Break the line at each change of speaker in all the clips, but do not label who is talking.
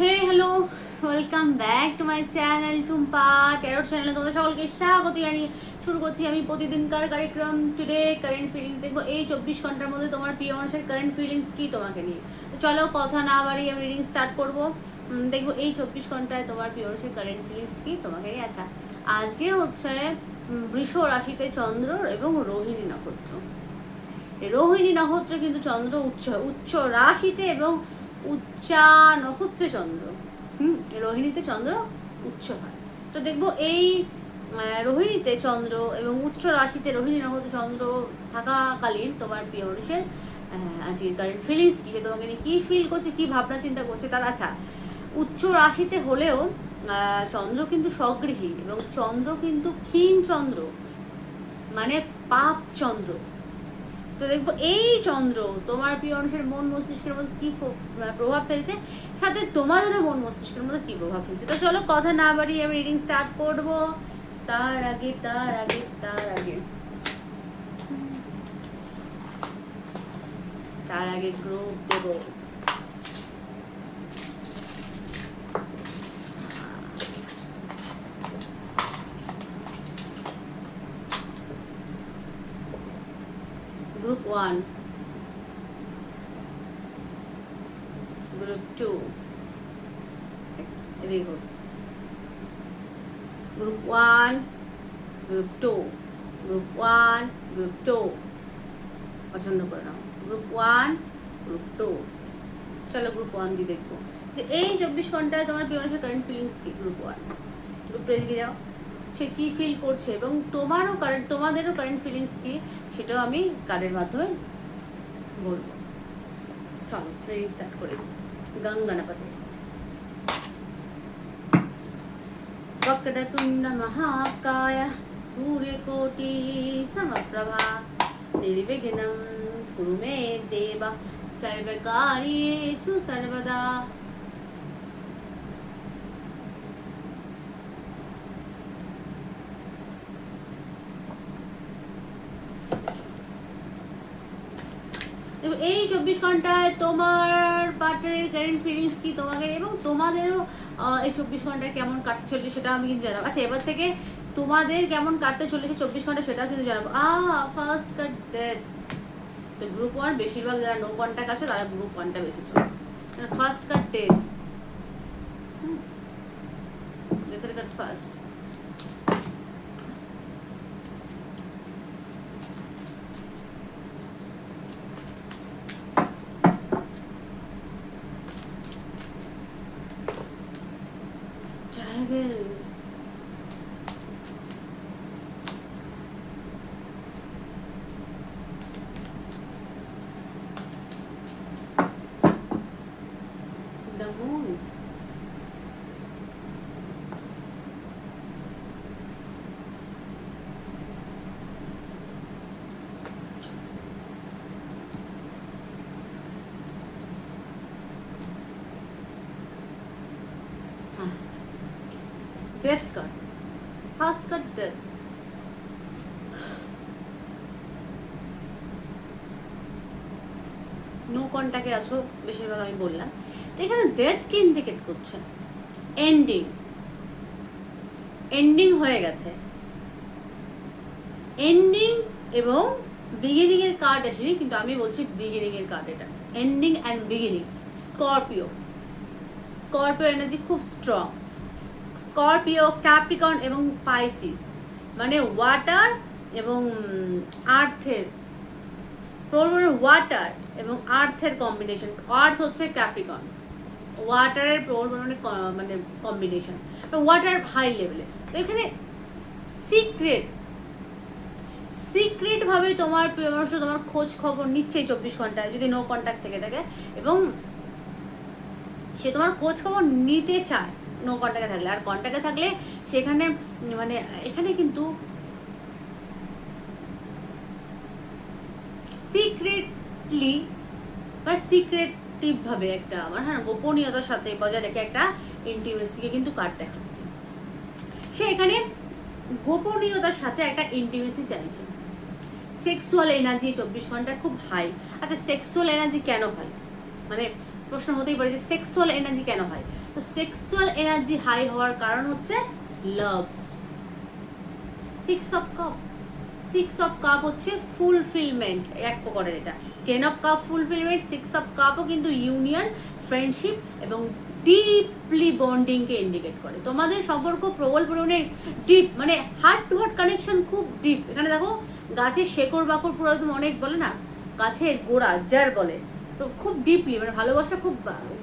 Hey hello welcome back to my channel Tumpa tarot চ্যানেলে তোমাদের সকলকে স্বাগত জানিয়ে শুরু করছি আমি প্রতিদিনকার কার্যক্রম। টুডে কারেন্ট ফিলিংস দেখব। এই চব্বিশ ঘণ্টার মধ্যে তোমার প্রিয় মানুষের কারেন্ট ফিলিংস কি তোমাকে নিয়ে? চলো কথা না বাড়িয়ে আমি রিডিং স্টার্ট করব। দেখব এই চব্বিশ ঘন্টায় তোমার প্রিয় মানুষের কারেন্ট ফিলিংস কি তোমাকে নিয়ে? আচ্ছা আজকে হচ্ছে বৃষ রাশিতে চন্দ্র এবং রোহিণী নক্ষত্র। রোহিণী নক্ষত্রে কিন্তু চন্দ্র উচ্চ উচ্চ রাশিতে এবং উচ্চা নক্ষত্রে চন্দ্র। হুম? রোহিণীতে চন্দ্র উচ্চ হয়। তো দেখব এই রোহিণীতে চন্দ্র এবং উচ্চ রাশিতে রোহিণী নক্ষত্রে চন্দ্র থাকাকালীন তোমার প্রিয় মানুষের আহ, আজকে কারেন্ট ফিলিংস কি? সে তোমাকে নিয়ে কী ফিল করছে কী ভাবনা চিন্তা করছে? তার আচ্ছা উচ্চ রাশিতে হলেও চন্দ্র কিন্তু স্বগৃহী এবং চন্দ্র কিন্তু ক্ষীণ চন্দ্র মানে পাপ চন্দ্র। তো দেখব এই চন্দ্র, তোমার প্রিয় মানুষের মন মস্তিষ্কের মধ্যে কি প্রভাব ফেলছে? সাথে তোমাদেরও মন মস্তিষ্কের মধ্যে কি প্রভাব ফেলছে? তো চলো কথা না বাড়িয়ে আমি রিডিং স্টার্ট করব। তার আগে তার আগে তার আগে। তার আগে গ্রুপ দেব গ্রুপ ওয়ান গ্রুপ টু দেখো group one group two group one group two পছন্দ করে নাও। গ্রুপ ওয়ান গ্রুপ টু চলো গ্রুপ ওয়ান দিয়ে দেখব। যে এই চব্বিশ ঘন্টায় তোমার প্রিয় কারেন্ট ফিলিংস কি? গ্রুপ ওয়ান গ্রুপ টু এদিকে যাও। সে কি ফিল করছে এবং তোমারও কারেন্ট তোমাদেরও কারেন্ট ফিলিংস কি সেটাও আমি কার্ডের মাধ্যমে বলবো চলো ট্রেনিং স্টার্ট করি গঙ্গানাপতি वक्रतुण्ड महाकाय सूर्यकोटि समप्रभा निर्विघ्नं कुरु मे देव सर्वकार्येषु सर्वदा এই চব্বিশ ঘন্টায় তোমার পার্টনারের কারেন্ট ফিলিংস কি তোমাকে, এবং তোমাদেরও এই চব্বিশ ঘন্টায় কেমন কাটতে চলেছে সেটা আমি কিন্তু জানাব। আচ্ছা এবার থেকে তোমাদের কেমন কাটতে চলেছে চব্বিশ ঘণ্টা সেটাও কিন্তু জানাব। আ ফার্স্ট কাট ডেথ তো গ্রুপ ওয়ান বেশিরভাগ যারা নো কন্ট্যাক্ট আছে, তারা গ্রুপ ওয়ানটা বেছেছো। First card death card first Death card. First card death. No কন্ট্যাক্টে আছো, বেশিরভাগ আমি বললাম। তো এখানে ডেথ কি ইন্ডিকেট করছে? এন্ডিং এন্ডিং হয়ে গেছে। এন্ডিং এবং বিগিনিং এর কার্ড আসেনি, কিন্তু আমি বলছি বিগিনিং এর কার্ড এটা। Ending and beginning Scorpio Scorpio energy খুব স্ট্রং স্করপিও ক্যাপ্রিকন এবং পাইসিস মানে ওয়াটার এবং আর্থের প্রবল ওয়াটার এবং আর্থের কম্বিনেশন আর্থ হচ্ছে ক্যাপ্রিকন ওয়াটারের প্রবল ক- মানে কম্বিনেশন ওয়াটার হাই লেভেলে তো এখানে সিক্রেট সিক্রেটভাবে তোমার প্রিয় মানুষ তোমার খোঁজ খবর নিচ্ছে চব্বিশ ঘন্টায়, যদি নো কন্ট্যাক্ট থেকে থাকে। এবং সে তোমার খোঁজ খবর নিতে চায় নো কন্ট্যাক্টে থাকলে। আর কন্ট্যাক্টে থাকলে সেখানে মানে এখানে কিন্তু সিক্রেটলি বা সিক্রেটিভ ভাবে একটা আমার হ্যাঁ গোপনীয়তার সাথে বজায় রেখে একটা ইন্টিমেসিকে কিন্তু কার্ড দেখাচ্ছে। সে এখানে গোপনীয়তার সাথে একটা ইন্টিমেসি চাইছে। সেক্সুয়াল এনার্জি চব্বিশ ঘণ্টার খুব হাই আচ্ছা সেক্সুয়াল এনার্জি কেন হয়? মানে প্রশ্ন হতেই পারে যে সেক্সুয়াল এনার্জি কেন হয়? তো সেক্সুয়াল এনার্জি হাই হওয়ার কারণ হচ্ছে love six of cup six of cup হচ্ছে ফুলফিলমেন্ট এক প্রকারের এটা। Ten of cup fulfilment six of কাপও কিন্তু ইউনিয়ন ফ্রেন্ডশিপ এবং ডিপলি বন্ডিংকে ইন্ডিকেট করে। তোমাদের সম্পর্ক প্রবল পরিমাণে ডিপ মানে হার্ট টু হার্ট কানেকশন খুব ডিপ এখানে দেখো, গাছের শেকড় বাকড় পুরো একদম অনেক বলে না, গাছের গোড়া, যার বলে। তো খুব ডিপলি মানে ভালোবাসা খুব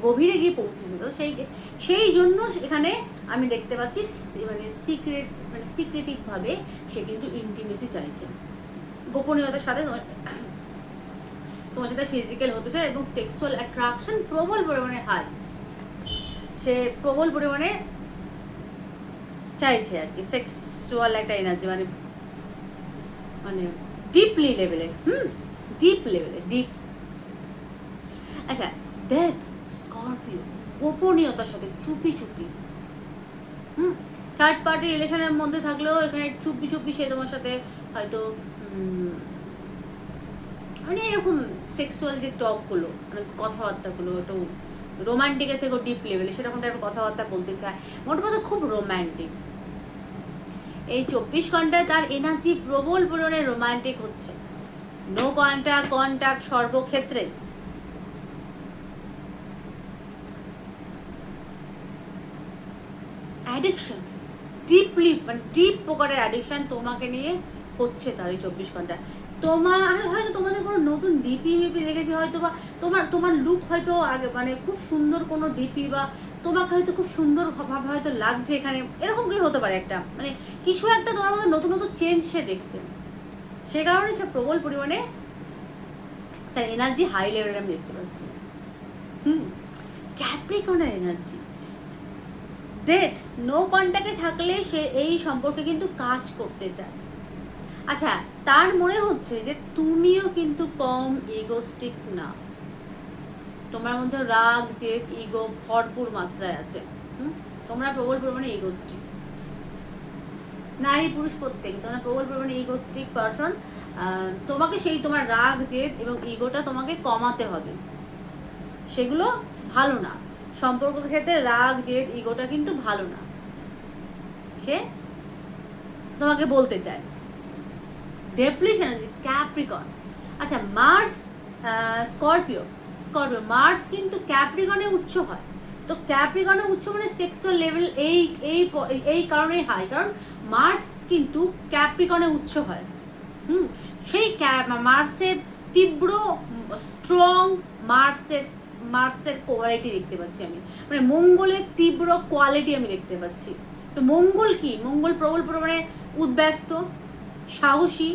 গভীরে গিয়ে পৌঁছেছে। তো সেই সেই জন্য এখানে আমি দেখতে পাচ্ছি মানে সিক্রেট মানে সিক্রেটিভভাবে সে কিন্তু ইন্টিমেসি চাইছে। গোপনীয়তার সাথে তোমার সাথে ফিজিক্যাল হতে চায় এবং সেক্সুয়াল অ্যাট্রাকশন প্রবল পরিমাণে হাই সে প্রবল পরিমাণে চাইছে আর কি সেক্সুয়াল একটা এনার্জি মানে মানে ডিপলি লেভেলে হুম? ডিপ লেভেলে ডিপ আচ্ছা দেখ, স্করপিও, গোপনীয়তার সাথে চুপি চুপি। হুম? থার্ড পার্টি রিলেশনের মধ্যে থাকলেও এখানে চুপি চুপি সে তোমার সাথে হয়তো মানে এরকম সেক্সুয়াল যে টকগুলো মানে কথাবার্তাগুলো, একটু রোমান্টিকের থেকেও ডিপ লেভেলে সেরকম টাইপের কথাবার্তা বলতে চায়। মোট কথা খুব রোম্যান্টিক এই চব্বিশ ঘন্টায় তার এনার্জি প্রবল পরিমাণে রোমান্টিক হচ্ছে। নো কন্ট্যাক্ট কন্ট্যাক্ট সর্বক্ষেত্রে। অ্যাডিকশন ডিপলি মানে ডিপ প্রকারের অ্যাডিকশন তোমাকে নিয়ে হচ্ছে তার এই চব্বিশ ঘণ্টা। তোমার হয়তো তোমাদের কোনো নতুন ডিপি মিপি দেখেছি হয়তো বা, তোমার তোমার লুক হয়তো আগে মানে খুব সুন্দর কোনো ডিপি বা তোমাকে হয়তো খুব সুন্দর ভাবে হয়তো লাগছে এখানে, এরকম কিছু হতে পারে একটা। মানে কিছু একটা তোমার মধ্যে নতুন নতুন চেঞ্জ সে দেখছে। সে কারণে সে প্রবল পরিমাণে তার এনার্জি হাই লেভেলে আমি দেখতে পাচ্ছি। হুম ক্যাপ্রিকনের এনার্জি ডেট নো কন্ট্যাক্টে থাকলে সে এই সম্পর্কে কিন্তু কাজ করতে চায়। আচ্ছা তার মনে হচ্ছে যে তুমিও কিন্তু কম ইগোস্টিক না। তোমার মধ্যে রাগ, জেদ ইগো ভরপুর মাত্রায় আছে? তোমরা প্রবল পরিমাণে ইগোস্টিক নারী, পুরুষ প্রত্যেক, তোমরা প্রবল পরিমাণে ইগোস্টিক পার্সন তোমাকে সেই তোমার রাগ, জেদ এবং ইগোটা তোমাকে কমাতে হবে। সেগুলো ভালো না। সম্পর্কের ক্ষেত্রে রাগ, জেদ, ইগোটা কিন্তু ভালো না। সে তোমাকে বলতে চায়। ডেপ্লিশ এনার্জি ক্যাপ্রিকন আচ্ছা মার্স স্করপিও স্করপিও মার্স কিন্তু ক্যাপ্রিকনে উচ্চ হয়। তো ক্যাপ্রিকনে উচ্চ মানে সেক্সুয়াল লেভেল এই এই এই কারণেই হাই কারণ মার্স কিন্তু ক্যাপ্রিকনে উচ্চ হয়। হুম? সেই মার্সের তীব্র স্ট্রং মার্সের মার্সের কোয়ালিটি দেখতে পাচ্ছি আমি। মানে মঙ্গলের তীব্র কোয়ালিটি আমি দেখতে পাচ্ছি। তো মঙ্গল কি? মঙ্গল প্রবল পরিমাণে উদ্ব্যস্ত, সাহসী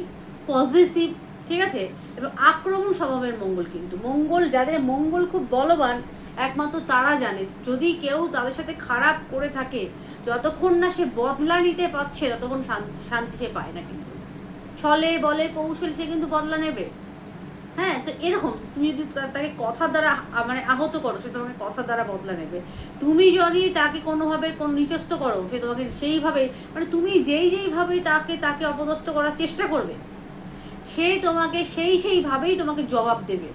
পজিটিভ ঠিক আছে? এবং আক্রমণ স্বভাবের মঙ্গল কিন্তু। মঙ্গল যাদের মঙ্গল খুব বলবান, একমাত্র তারা জানে। যদি কেউ তাদের সাথে খারাপ করে থাকে, যতক্ষণ না সে বদলা নিতে পারছে, ততক্ষণ শান্তি শান্তি সে পায় না কিন্তু। ছলে বলে কৌশলে সে কিন্তু বদলা নেবে। হ্যাঁ তো এরকম, তুমি যদি তাকে কথার দ্বারা মানে আহত করো, সে তোমাকে কথার দ্বারা বদলা নেবে। তুমি যদি তাকে কোনোভাবে কোন নিচস্ত করো, সে তোমাকে সেইভাবে মানে তুমি যেই যেইভাবে তাকে তাকে অপদস্থ করার চেষ্টা করবে, সে তোমাকে সেই সেইভাবেই তোমাকে জবাব দেবে।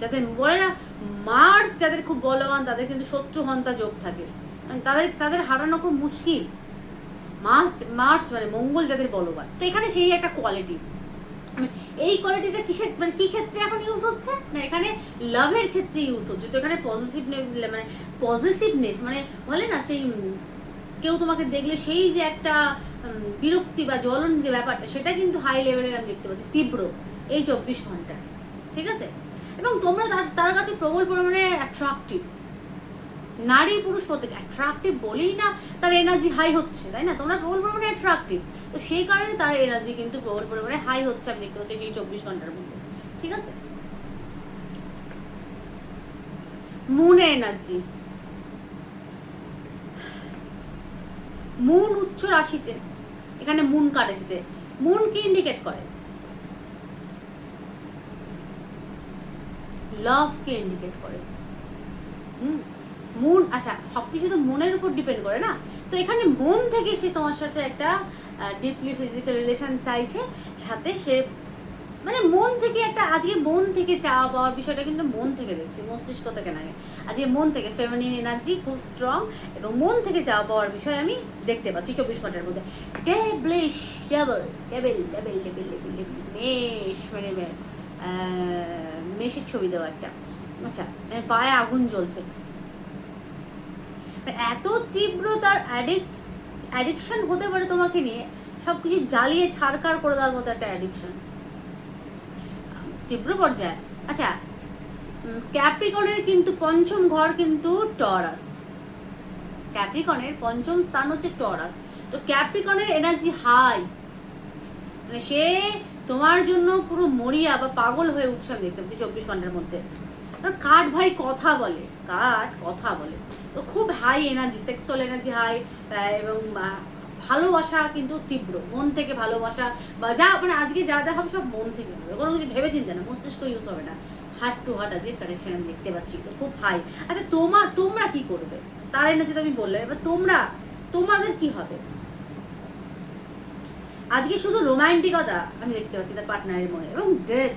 যাতে বলে না মার্স যাদের খুব বলবান, তাদের কিন্তু শত্রু হন্তা যোগ থাকে। মানে তাদের তাদের হারানো খুব মুশকিল। মার্স মার্স মানে মঙ্গল যাদের বলবান। তো এখানে সেই একটা কোয়ালিটি এই কোয়ালিটিটা কিসের মানে কি ক্ষেত্রে এখন ইউজ হচ্ছে? না, এখানে লাভের ক্ষেত্রে ইউজ হচ্ছে। তো এখানে পজিটিভ মানে পজিটিভনেস মানে বলে না সেই কেউ তোমাকে দেখলে সেই যে একটা বিরক্তি বা জ্বলন যে ব্যাপারটা, সেটা কিন্তু হাই লেভেলের আমি দেখতে পাচ্ছি। তীব্র এই চব্বিশ ঘণ্টা। ঠিক আছে? এবং তোমরা তার তার কাছে প্রবল পরিমাণে অ্যাট্রাকটিভ নারী পুরুষ প্রত্যেক অ্যাট্রাকটিভ বলেই না তার এনার্জি হাই হচ্ছে, তাই না? তোমরা প্রবল পরিমাণে অ্যাট্রাকটিভ তো সেই কারণে তার এনার্জি কিন্তু প্রবল পরিমাণে হাই হচ্ছে আপনি দেখতে পাচ্ছি এই চব্বিশ ঘণ্টার মধ্যে, ঠিক আছে? মুনের এনার্জি মুন উচ্চ রাশিতে, এখানে মুন কার্ড এসেছে। মুন কি ইন্ডিকেট করে? লাভকে ইন্ডিকেট করে। হুম? মুন আচ্ছা সব কিছু তো মনের উপর ডিপেন্ড করে না? তো এখানে মন থেকে সে তোমার সাথে একটা ডিপলি ফিজিক্যাল রিলেশন চাইছে, সাথে সে মানে মন থেকে একটা, আজকে মন থেকে চাওয়া পাওয়ার বিষয়টা কিন্তু মন থেকে দেখছি মস্তিষ্ক থেকে না আজকে মন থেকে ফেমিনিন এনার্জি খুব স্ট্রং এবং মন থেকে চাওয়া পাওয়ার বিষয় আমি দেখতে পাচ্ছি চব্বিশ ঘণ্টার মধ্যে। ডেবলিশ ডেবল ডেবেল ডেবেল ডেবেল ডেবেল মানে মেষের ছবি দেওয়া একটা। আচ্ছা পায়ে আগুন জ্বলছে। এত তীব্র তার অ্যাডিক অ্যাডিকশন হতে পারে তোমাকে নিয়ে সব কিছু জ্বালিয়ে ছাড়কার করে দেওয়ার মতো একটা অ্যাডিকশন তীব্র পর্যায়ে। আচ্ছা ক্যাপ্রিকনের কিন্তু পঞ্চম ঘর কিন্তু টরাস ক্যাপ্রিকনের পঞ্চম স্থান হচ্ছে টরাস তো ক্যাপ্রিকনের এনার্জি হাই মানে সে তোমার জন্য পুরো মরিয়া বা পাগল হয়ে উঠছে দেখতে পাচ্ছি চব্বিশ ঘণ্টার মধ্যে। কারণ কাঠ ভাই কথা বলে? কাঠ কথা বলে? তো খুব high energy sexual energy high এবং ভালোবাসা কিন্তু তীব্র। মন থেকে ভালোবাসা বা যা মানে আজকে যা যা হবে সব মন থেকে হবে। কোনো কিছু ভেবে চিন্তা না, মস্তিষ্ক ইউজ হবে না। হার্ট টু হার্ট আজকে কানেকশন আমি দেখতে পাচ্ছি, তো খুব হাই আচ্ছা তোমার, তোমরা কি করবে? তার এনার্জি তো আমি বললাম, এবার তোমরা, তোমাদের কি হবে? আজকে শুধু রোমান্টিকতা আমি দেখতে পাচ্ছি তার পার্টনারের মনে। এবং ডেথ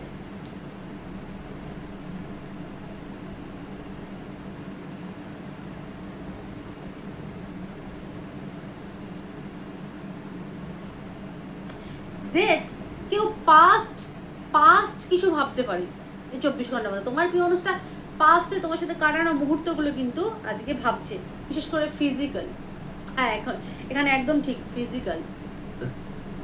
ডেট কেউ পাস্ট পাস্ট কিছু ভাবতে পারি। এই চব্বিশ ঘণ্টার মধ্যে তোমার প্রিয় অনুষ্ঠান পাস্টে তোমার সাথে কাটানো মুহূর্তগুলো কিন্তু আজকে ভাবছে, বিশেষ করে ফিজিক্যাল হ্যাঁ এখন, এখানে একদম ঠিক ফিজিক্যাল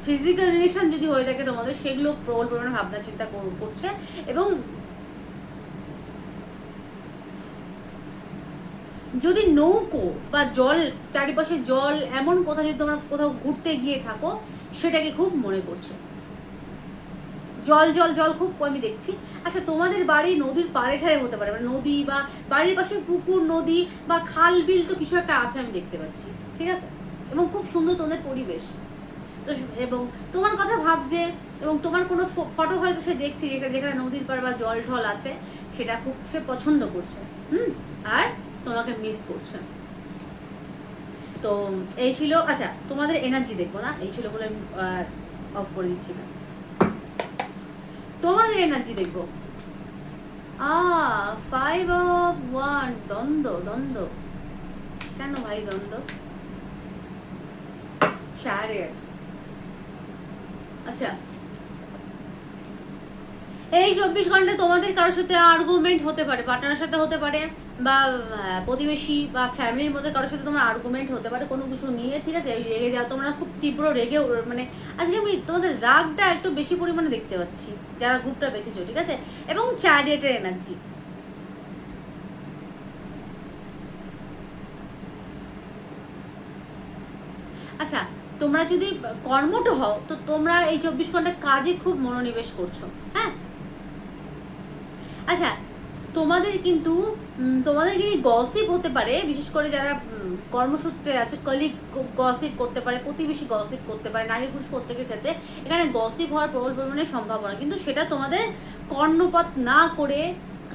ফিজিক্যাল রিলেশন যদি হয়ে থাকে তোমাদের, সেগুলো প্রবল পরিমাণে ভাবনা চিন্তা কর- করছে এবং যদি নৌকো বা জল, চারিপাশে জল, এমন কোথাও যদি তোমরা কোথাও ঘুরতে গিয়ে থাকো সেটাকে খুব মনে করছে জল জল জল খুব আমি দেখছি। আচ্ছা তোমাদের বাড়ি নদীর পাড়ে ঠারে হতে পারে মানে নদী বা বাড়ির পাশে পুকুর, নদী বা খাল, বিল তো কিছু একটা আছে আমি দেখতে পাচ্ছি, ঠিক আছে? এবং খুব সুন্দর তোমাদের পরিবেশ। তো এবং তোমার কথা ভাবছে, এবং তোমার কোনো ফটো হয়তো সে দেখছে যেখানে নদীর পাড় বা জল ঢল আছে, সেটা খুব সে পছন্দ করছে, হুম? আর তোমাকে মিস করছে তো এই ছিল আচ্ছা তোমাদের এনার্জি দেখব না, এই ছিল বলে আমি অফ করে দিচ্ছিলাম তোমাদের এনার্জি দেখব। আ ফাইভ অফ ওয়ান্স দ্বন্দ্ব দ্বন্দ্ব। কেন ভাই দ্বন্দ্ব? চ্যারিয়ট আচ্ছা। এই চব্বিশ ঘণ্টা তোমাদের কারোর সাথে আর্গুমেন্ট হতে পারে পার্টনারের সাথে হতে পারে। বা প্রতিবেশী বা ফ্যামিলির মধ্যে কারোর সাথে তোমার আর্গুমেন্ট হতে পারে, কোনো কিছু নিয়ে, ঠিক আছে? রেগে যাও, তোমরা খুব তীব্র রেগে মানে আজকে আমি তোমাদের রাগটা একটু বেশি পরিমাণে দেখতে পাচ্ছি, যারা গ্রুপটা বেঁচেছো ঠিক আছে? এবং চ্যারিয়েটের এনার্জি আচ্ছা তোমরা যদি কর্মঠ হও, তো তোমরা এই চব্বিশ ঘণ্টা কাজে খুব মনোনিবেশ করছ হ্যাঁ? আচ্ছা তোমাদের কিন্তু তোমাদের কিন্তু গসিপ হতে পারে? বিশেষ করে যারা কর্মসূত্রে আছে কলিগ গসিপ করতে পারে, প্রতিবেশী গসিপ করতে পারে, নারী পুরুষ প্রত্যেকের ক্ষেত্রে এখানে গসিপ হওয়ার প্রবল পরিমাণে সম্ভাবনা। কিন্তু সেটা তোমাদের কর্ণপাত না করে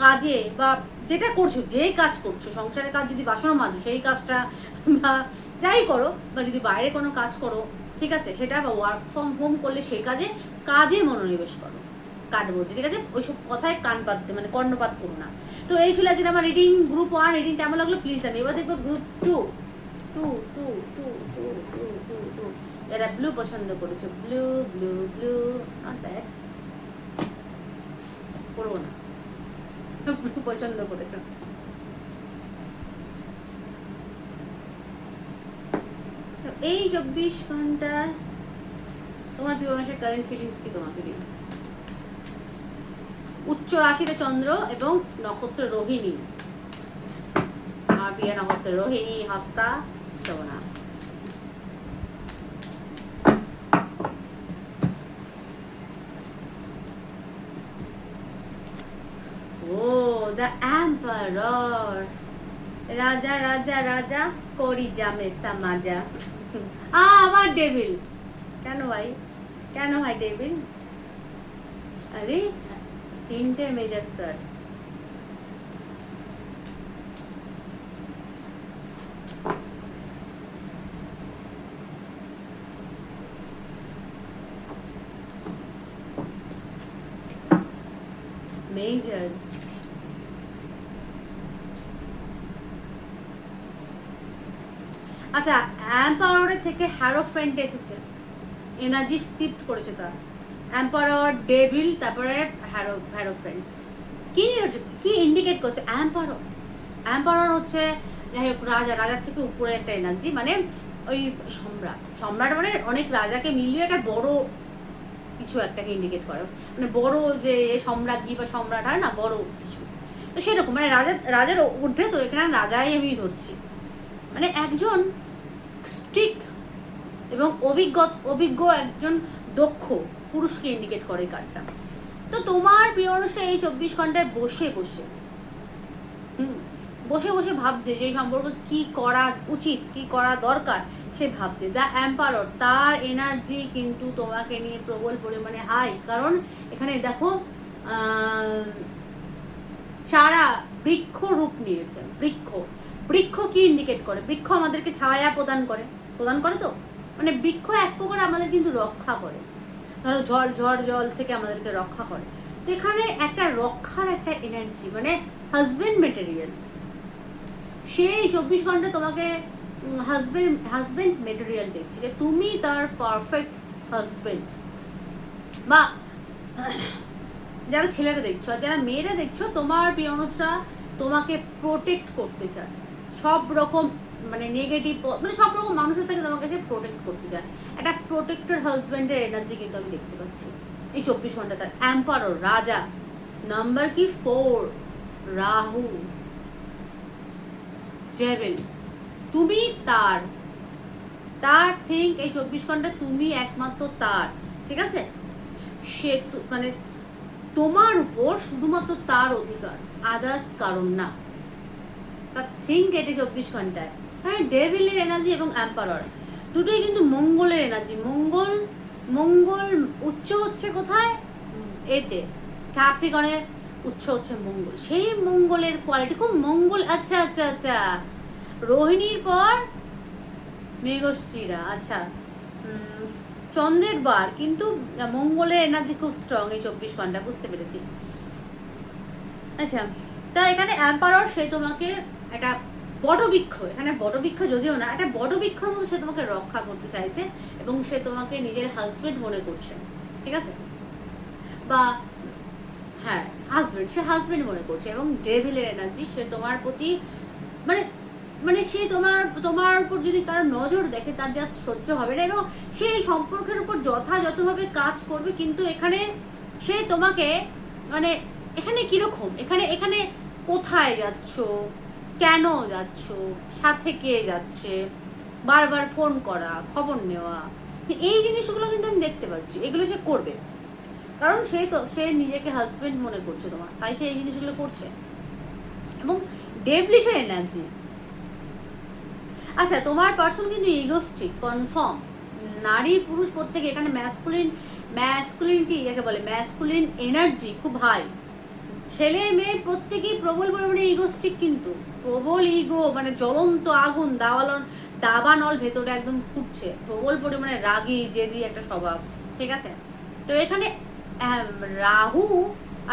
কাজে বা যেটা করছ যে কাজ করছ, সংসারের কাজ যদি বাসন মাজো, সেই কাজটা বা যাই করো, বা যদি বাইরে কোনো কাজ করো, ঠিক আছে? সেটা বা ওয়ার্ক ফ্রম হোম করলে সেই কাজে কাজে মনোনিবেশ করো। কাট বলছে ঠিক আছে? ওইসব কথায় কান পাততে মানে কর্ণপাত করো না। তো এই ছিল আজকে আমার রিডিং গ্রুপ ওয়ান রিডিং কেমন লাগল প্লিজ জানি এবার দেখব group two two two two two two two two যারা ব্লু পছন্দ করেছ। Blue blue blue not bad করব না। ব্লু পছন্দ করেছ। এই চব্বিশ ঘণ্টা তোমার প্রিয় কারেন্ট ফিলিংস কি তোমাকে নিয়ে উচ্চ রাশিতে চন্দ্র এবং নক্ষত্র রোহিণী। আমার প্রিয় নক্ষত্র রোহিণী, হস্তা শ্রবণা ও দ্য এম্পারর রাজা রাজা রাজা, করি জামে সামাজা আ, আমার ডেভিল কেন ভাই? কেন ভাই ডেভিল আরে তিনটে মেজর কার্ড মেজর আচ্ছা অ্যাম্পাওয়ারের থেকে হ্যারোফ্রেন্ট এসেছে। এনার্জি শিফট করেছে তার। অ্যাম্পাওয়ার ডেভিল তারপরে হ্যারো হ্যারোফ্রেন্ট কি হচ্ছে? কি ইন্ডিকেট করছে? অ্যাম্পাওয়ার অ্যাম্পাওয়ার হচ্ছে, যাই হোক, রাজা, রাজার থেকে উপরে একটা এনার্জি মানে ওই সম্রাট। সম্রাট মানে অনেক রাজাকে মিলিয়ে একটা বড় কিছু একটাকে ইন্ডিকেট করে। মানে বড় যে সম্রাজ্ঞী বা সম্রাট হয় না, বড় কিছু। তো সেরকম মানে রাজা, রাজার ঊর্ধ্বে তো এখানে রাজাই আমি ধরছি। মানে একজন স্ট্রিক এবং অভিজ্ঞ অভিজ্ঞ একজন দক্ষ পুরুষকে ইন্ডিকেট করে এই কার্ডটা তো তোমার প্রিয় মানুষটা এই চব্বিশ ঘন্টায় বসে বসে, হুম, বসে বসে ভাবছে যে সম্পর্ক কি করা উচিত, কি করা দরকার, সে ভাবছে। দ্য অ্যাম্পারর তার এনার্জি কিন্তু তোমাকে নিয়ে প্রবল পরিমাণে হাই কারণ এখানে দেখো সারা বৃক্ষ রূপ নিয়েছে, বৃক্ষ। বৃক্ষ কি ইন্ডিকেট করে? বৃক্ষ আমাদেরকে ছায়া প্রদান করে। প্রদান করে তো? মানে বৃক্ষ এক প্রকার আমাদের কিন্তু রক্ষা করে। ধরো ঝড় ঝড় জল থেকে আমাদেরকে রক্ষা করে। তো এখানে একটা রক্ষার একটা এনার্জি মানে হাজবেন্ড মেটেরিয়াল সেই চব্বিশ ঘণ্টা তোমাকে হাজবেন্ড হাজবেন্ড মেটেরিয়াল দেখছি যে তুমি তার পারফেক্ট হাজবেন্ড বা, যারা ছেলেরা দেখছ আর যারা মেয়েরা দেখছ, তোমার পিয়নসটা তোমাকে প্রোটেক্ট করতে চায়। সব রকম মানে নেগেটিভ মানে সব রকম মানুষের থেকে তোমাকে সে প্রোটেক্ট করতে চায়। একটা প্রোটেক্টর হাজব্যান্ডের এনার্জি কিন্তু আমি দেখতে পাচ্ছি। এই চব্বিশ ঘণ্টা তার অ্যাম্পারো রাজা নাম্বার কি? ফোর রাহু ডেভিল তুমি তার। তার থিঙ্ক এই চব্বিশ ঘণ্টা তুমি একমাত্র তার, ঠিক আছে? সে মানে তোমার উপর শুধুমাত্র তার অধিকার আদার্স কারণ না। তার থিঙ্ক এটি চব্বিশ ঘন্টায়। হ্যাঁ ডেভিলের এনার্জি এবং অ্যাম্পারর। দুটোই কিন্তু মঙ্গলের এনার্জি। মঙ্গল মঙ্গল উচ্চ হচ্ছে কোথায়? এতে। ক্যাপ্রিকনের উচ্চ হচ্ছে মঙ্গল। সেই মঙ্গলের কোয়ালিটি খুব মঙ্গল। আচ্ছা আচ্ছা আচ্ছা। রোহিণীর পর মেঘশ্রীরা আচ্ছা। চন্দ্রের বার। কিন্তু মঙ্গলের এনার্জি খুব স্ট্রং এই চব্বিশ ঘণ্টা, বুঝতে পেরেছি। আচ্ছা। তা এখানে অ্যাম্পারর, সে তোমাকে একটা বটবৃক্ষ এখানে বটবৃক্ষ যদিও না, একটা বটবৃক্ষর মতো সে তোমাকে রক্ষা করতে চাইছে এবং সে তোমাকে নিজের হাজবেন্ড মনে করছে, ঠিক আছে? বা হ্যাঁ হাজবেন্ড সে হাজবেন্ড মনে করছে এবং ডেভিলের এনার্জি সে তোমার প্রতি মানে মানে সে তোমার তোমার উপর যদি কারও নজর দেখে, তার জাস্ট সহ্য হবে না এবং সে এই সম্পর্কের উপর যথাযথভাবে কাজ করবে, কিন্তু এখানে সে তোমাকে মানে এখানে কীরকম? এখানে এখানে কোথায় যাচ্ছ? কেন যাচ্ছ? সাথে কে যাচ্ছে? বারবার ফোন করা, খবর নেওয়া। এই জিনিসগুলো কিন্তু আমি দেখতে পাচ্ছি। এগুলো সে করবে। কারণ সে তো, সে নিজেকে হাজবেন্ড মনে করছে তোমার। তাই সে এই জিনিসগুলো করছে। এবং ডেভলিশের এনার্জি আচ্ছা তোমার পার্সন কিন্তু ইগোস্টিক কনফার্ম নারী, পুরুষ প্রত্যেকে এখানে ম্যাসকুলিন ম্যাসকুলিনিটি যাকে বলে ম্যাসকুলিন এনার্জি খুব হাই ছেলে, মেয়ে প্রত্যেকেই প্রবল পরিমাণে ইগোস্টিক কিন্তু। প্রবল ইগো মানে জ্বলন্ত আগুন দাওয়ালন দাবানল ভেতরে একদম ফুটছে। প্রবল পরিমাণে রাগী, জেদি একটা স্বভাব, ঠিক আছে? তো এখানে রাহু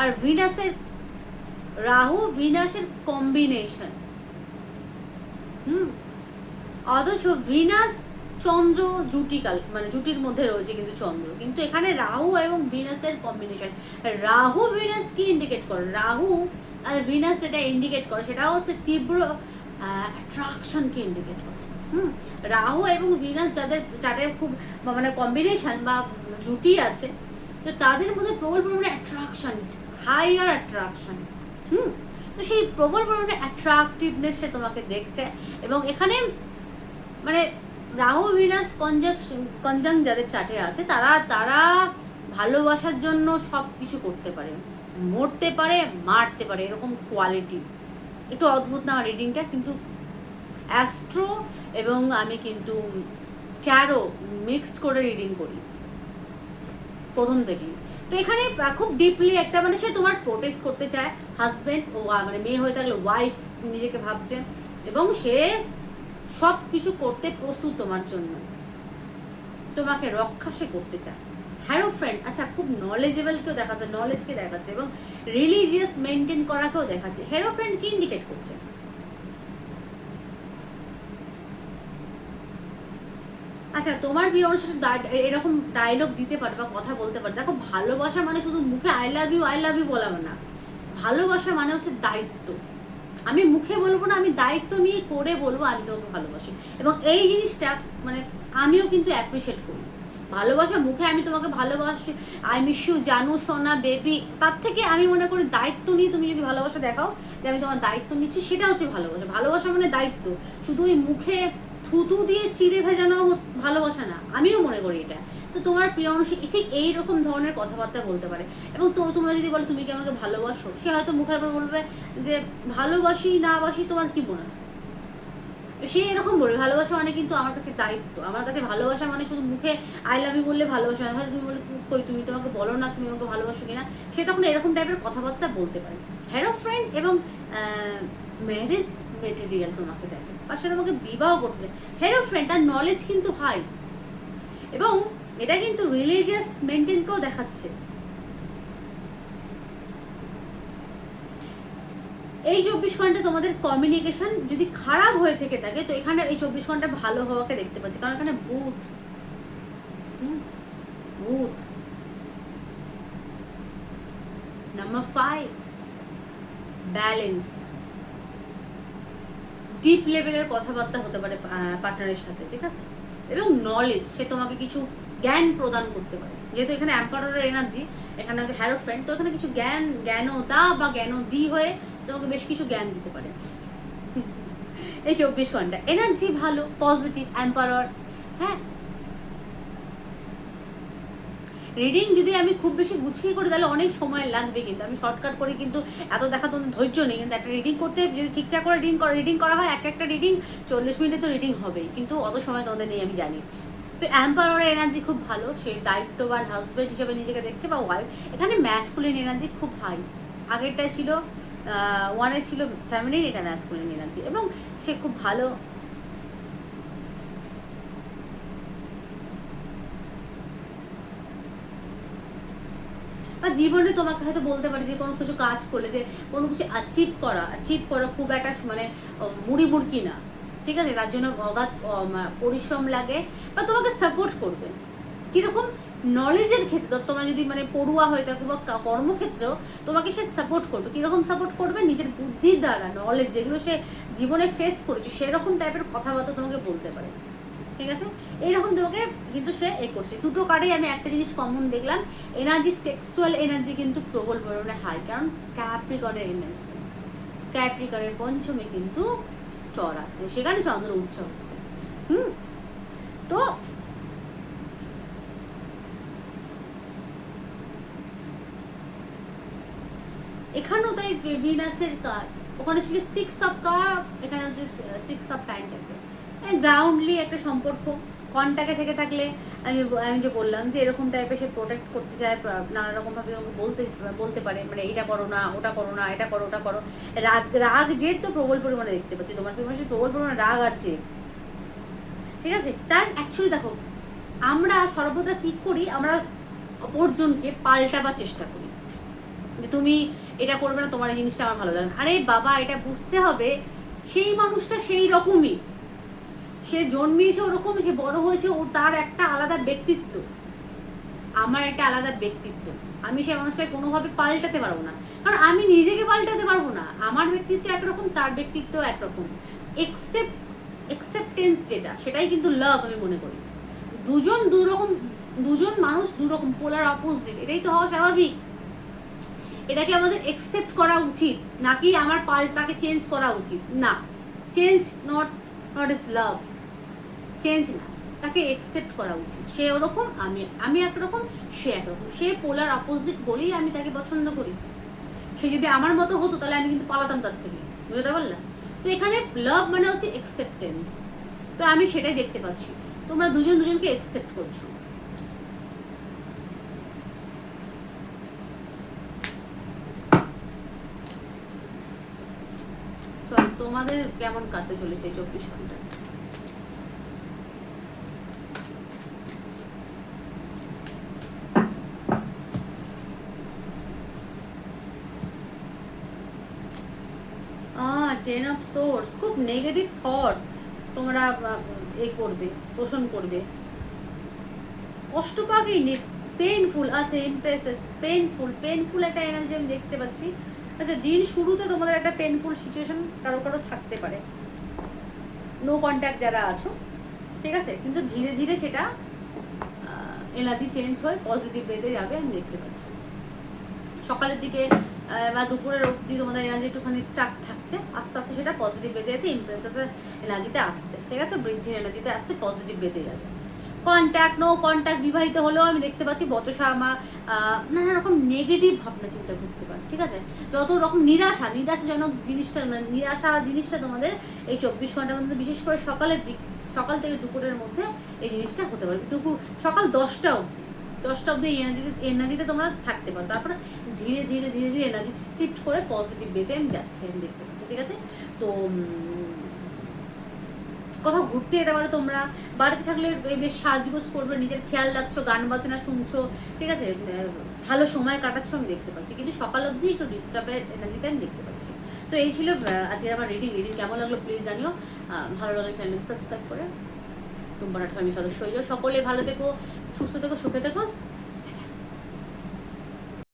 আর ভিনাসের রাহু ভিনাসের কম্বিনেশন হুম? অথচ ভিনাস চন্দ্র জুটিকাল মানে জুটির মধ্যে রয়েছে কিন্তু চন্দ্র। কিন্তু এখানে রাহু এবং ভিনাসের কম্বিনেশন রাহু, ভিনাস কি ইন্ডিকেট করে? রাহু আর ভিনাস যেটা ইন্ডিকেট করে সেটা হচ্ছে তীব্র অ্যাট্রাকশনকে ইন্ডিকেট করে। হুম? রাহু এবং ভিনাস যাদের যাদের খুব মানে কম্বিনেশন বা জুটি আছে, তো তাদের মধ্যে প্রবল পরিমাণে অ্যাট্রাকশন হাইয়ার অ্যাট্রাকশন হুম? তো সেই প্রবল পরিমাণে অ্যাট্রাকটিভনেস সে তোমাকে দেখছে এবং এখানে মানে রাহু ভিনাস কনজাং যাদের চার্টে আছে, তারা তারা ভালোবাসার জন্য সব কিছু করতে পারে। মরতে পারে, মারতে পারে, এরকম কোয়ালিটি একটু অদ্ভুত না রিডিংটা কিন্তু অ্যাস্ট্রো এবং আমি কিন্তু ট্যারো মিক্সড করে রিডিং করি। প্রথম থেকেই। তো এখানে খুব ডিপলি একটা মানে সে তোমার প্রোটেক্ট করতে চায়। হাজব্যান্ড ও মানে মেয়ে হয়ে থাকলে ওয়াইফ নিজেকে ভাবছে। এবং সে সব কিছু করতে প্রস্তুত তোমার জন্য। তোমাকে রক্ষা সে করতে চায়। হ্যারো ফ্রেন্ড আচ্ছা খুব নলেজেবলকেও দেখাচ্ছে নলেজকে দেখাচ্ছে এবং রিলিজিয়াস মেনটেন করাকেও দেখাচ্ছে। হ্যারো ফ্রেন্ড কি ইন্ডিকেট করছে? আচ্ছা তোমার বিয়ে ডা- এরকম ডায়লগ দিতে পারে বা কথা বলতে পারে। দেখো ভালোবাসা মানে শুধু মুখে I love you I love you বলা না। ভালোবাসা মানে হচ্ছে দায়িত্ব। আমি মুখে বলব না, আমি দায়িত্ব নিয়ে করে বলব, আমি তোমাকে ভালোবাসি। এবং এই জিনিসটা মানে আমিও কিন্তু অ্যাপ্রিসিয়েট করি। ভালোবাসা মুখে আমি তোমাকে ভালোবাসি আই মিস ইউ জানু, সোনা বেবি তার থেকে আমি মনে করি দায়িত্ব নিয়ে তুমি যদি ভালোবাসা দেখাও যে আমি তোমার দায়িত্ব নিচ্ছি, সেটা হচ্ছে ভালোবাসা। ভালোবাসা মানে দায়িত্ব। শুধু ওই মুখে থুতু দিয়ে চিড়ে ভেজানো ভালোবাসা না, আমিও মনে করি এটা। তো তোমার প্রিয় মানুষ ঠিক এইরকম ধরনের কথাবার্তা বলতে পারে। এবং তো তোমরা যদি বলো, তুমি কি আমাকে ভালোবাসো? সে হয়তো মুখের উপর বলবে যে, ভালোবাসি না বাসি তোমার কি মনে হয়? সে এরকম বলবে, ভালোবাসা মানে কিন্তু আমার কাছে দায়িত্ব। আমার কাছে ভালোবাসা মানে শুধু মুখে আই লাভ ইউ বললে ভালোবাসা হয়তো তুমি বলে কই, তুমি তোমাকে বলো না তুমি আমাকে ভালোবাসো কিনা? সে তখন এরকম টাইপের কথাবার্তা বলতে পারে। হ্যারো ফ্রেন্ড এবং ম্যারেজ মেটেরিয়াল তোমাকে দেখে। সে তোমাকে বিবাহ করতে চায়। হ্যারো ফ্রেন্ড তার নলেজ কিন্তু হাই এবং এটা কিন্তু রিলিজিয়াস মেনটেনকেও দেখাচ্ছে। এই চব্বিশ ঘণ্টা তোমাদের কমিউনিকেশন যদি খারাপ হয়ে থেকে থাকে, তো এখানে এই চব্বিশ ঘণ্টা ভালো হওয়াকে দেখতে পাচ্ছি। কারণ এখানে booth booth number five balance deep লেভেলের কথাবার্তা হতে পারে পার্টনারের সাথে, ঠিক আছে? এবং নলেজ সে তোমাকে কিছু জ্ঞান প্রদান করতে পারে। যেহেতু এখানে অ্যাম্পারারের এনার্জি এখানে আছে হ্যারো ফ্রেন্ড তো এখানে কিছু জ্ঞান জ্ঞানদা বা জ্ঞান জ্ঞানদি হয়ে তোমাকে বেশ কিছু জ্ঞান দিতে পারে। এই চব্বিশ ঘণ্টা। এনার্জি ভালো পজিটিভ অ্যাম্পারার হ্যাঁ? রিডিং যদি আমি খুব বেশি গুছিয়ে করি, তাহলে অনেক সময় লাগবে কিন্তু। আমি শর্টকাট করে কিন্তু এত দেখা তোমাদের ধৈর্য নেই। কিন্তু একটা রিডিং করতে যদি ঠিকঠাক করে রিডিং রিডিং করা হয়, এক একটা রিডিং চল্লিশ মিনিটে তো রিডিং হবেই। কিন্তু অত সময় তোমাদের নেই আমি জানি তো অ্যাম্পাওয়ারের এনার্জি খুব ভালো। সে দায়িত্ববান হাজব্যান্ড হিসেবে নিজেকে দেখছে বা ওয়াইফ এখানে ম্যাসকুলিন এনার্জি খুব হাই আগেরটা ছিল ওয়ানে ছিল ফ্যামিলির এটা ম্যাসকুলিন এনার্জি এবং সে খুব ভালো। বা জীবনে তোমাকে হয়তো বলতে পারে যে কোনো কিছু কাজ করলে যে কোনো কিছু অ্যাচিভ করা অ্যাচিভ করা খুব একটা মানে মুড়ি মুড়কি না। ঠিক আছে, তার জন্য অগাধ পরিশ্রম লাগে বা তোমাকে সাপোর্ট করবে। কীরকম নলেজের ক্ষেত্রে তোমরা যদি মানে পড়ুয়া হয়ে থাকো বা কর্মক্ষেত্রেও তোমাকে সে সাপোর্ট করবে। কীরকম সাপোর্ট করবে? নিজের বুদ্ধির দ্বারা নলেজ যেগুলো সে জীবনে ফেস করেছে, সেরকম টাইপের কথাবার্তা তোমাকে বলতে পারে। ঠিক আছে? এইরকম তোমাকে কিন্তু সে এ করছে। দুটো কার্ডেই আমি একটা জিনিস কমন দেখলাম এনার্জি সেক্সুয়াল এনার্জি কিন্তু প্রবল পরিমাণে হাই কারণ ক্যাপ্রিকনের এনার্জি ক্যাপ্রিকনের পঞ্চমে কিন্তু চর আছে। সেখানে চন্দ্র উচ্চ হচ্ছে। হুম? তো এখানেও তাই ভিনাসের কার ওখানে ছিল সিক্স অফ কার এখানে হচ্ছে সিক্স অফ প্যান্টাকে গ্রাউন্ডলি একটা সম্পর্ক। কন্ট্যাক্টে থেকে থাকলে আমি আমি যে বললাম যে এরকম টাইপের সে প্রোটেক্ট করতে চায় নানা রকমভাবে বলতে বলতে পারে মানে এটা করো না, ওটা করো না, এটা করো, ওটা করো। রাগ রাগ জেদ তো প্রবল পরিমাণে দেখতে পাচ্ছি। তোমার পরিমাণে প্রবল পরিমাণে রাগ আর জেদ? ঠিক আছে? তার অ্যাকচুয়ালি দেখো, আমরা সর্বদা কী করি? আমরা অপরজনকে পাল্টাবার চেষ্টা করি। যে তুমি এটা করবে না, তোমার এই জিনিসটা আমার ভালো লাগে আরে বাবা, এটা বুঝতে হবে, সেই মানুষটা সেই রকমই। সে জন্মিয়েছে ওরকম, সে বড় হয়েছে ও তার একটা আলাদা ব্যক্তিত্ব। আমার একটা আলাদা ব্যক্তিত্ব। আমি সেই মানুষটাকে কোনোভাবে পাল্টাতে পারব না। কারণ আমি নিজেকে পাল্টাতে পারব না। আমার ব্যক্তিত্ব একরকম, তার ব্যক্তিত্ব একরকম। এক্সেপ্ট এক্সেপ্টেন্স যেটা, সেটাই কিন্তু লাভ আমি মনে করি। দুজন দুরকম, দুজন মানুষ দুরকম পোলার অপোজিট এটাই তো হওয়া স্বাভাবিক। এটাকে আমাদের একসেপ্ট করা উচিত, নাকি আমার পাল্টাকে চেঞ্জ করা উচিত? না। Change not not is love change না। তাকে একসেপ্ট করা উচিত। সে ওরকম, আমি আমি একরকম, সে একরকম। সে পোলার অপোজিট বলেই আমি তাকে পছন্দ করি। সে যদি আমার মতো হতো, তাহলে আমি কিন্তু পালাতাম তার থেকে। বুঝতে পারলাম তো এখানে লাভ মানে হচ্ছে একসেপ্টেন্স তো আমি সেটাই দেখতে পাচ্ছি। তোমরা দুজন দুজনকে একসেপ্ট করছ। তোমাদের কেমন কাটতে চলেছে চব্বিশ ঘণ্টা টেন অফ সোর্স খুব নেগেটিভ থট তোমরা এ করবে, পোষণ করবে। কষ্ট পাবেই পেনফুল আছে ইমপ্রেসেস পেনফুল পেনফুল একটা এনার্জি আমি দেখতে পাচ্ছি। আচ্ছা দিন শুরুতে তোমাদের একটা পেনফুল সিচুয়েশন কারও কারও থাকতে পারে। নো কন্ট্যাক্ট যারা আছো, ঠিক আছে? কিন্তু ধীরে ধীরে সেটা এনার্জি চেঞ্জ হয়ে পজিটিভ ওয়েতে যাবে, আমি দেখতে পাচ্ছি। সকালের দিকে বা দুপুরের অবধি তোমাদের এনার্জি একটুখানি স্টাক থাকছে, আস্তে আস্তে সেটা পজিটিভ বেঁধে আছে ইমপ্রেসেসের এনার্জিতে আসছে, ঠিক আছে? বৃদ্ধির এনার্জিতে আসছে পজিটিভ বেঁধে যাবে। কন্ট্যাক্ট নো কন্ট্যাক্ট বিবাহিত হলেও আমি দেখতে পাচ্ছি বচসা আমার নানা রকম নেগেটিভ ভাবনা চিন্তা করতে পারে, ঠিক আছে? যত রকম নিরাশা, নিরাশাজনক জিনিসটা মানে নিরাশা জিনিসটা তোমাদের এই চব্বিশ ঘণ্টার মধ্যে, বিশেষ করে সকালের দিক, সকাল থেকে দুপুরের মধ্যে এই জিনিসটা হতে পারে। দুপুর, সকাল দশটা অবধি। দশটা অব্দি এই এনার্জিতে এনার্জিতে তোমরা থাকতে পারো। তারপরে ধীরে ধীরে ধীরে ধীরে এনার্জি শিফট করে পজিটিভ বেতে আমি যাচ্ছি আমি দেখতে পাচ্ছি ঠিক আছে? তো কোথাও ঘুরতে যেতে পারো তোমরা। বাড়িতে থাকলে বেশ সাজগোজ করবে নিজের খেয়াল রাখছো গান বাজনা শুনছো ঠিক আছে? ভালো সময় কাটাচ্ছো আমি দেখতে পাচ্ছি। কিন্তু সকাল অবধি একটু ডিস্টার্বের এনার্জিতে আমি দেখতে পাচ্ছি। তো এই ছিল আহ, আজকের আমার রিডিং রিডিং কেমন লাগল প্লিজ জানিও। ভালো লাগলে চ্যানেলকে সাবস্ক্রাইব করে টুম্পানাট ফ্যামিলি সদস্য সকলে ভালো থেকো সুস্থ থেকো সুখে থেকো।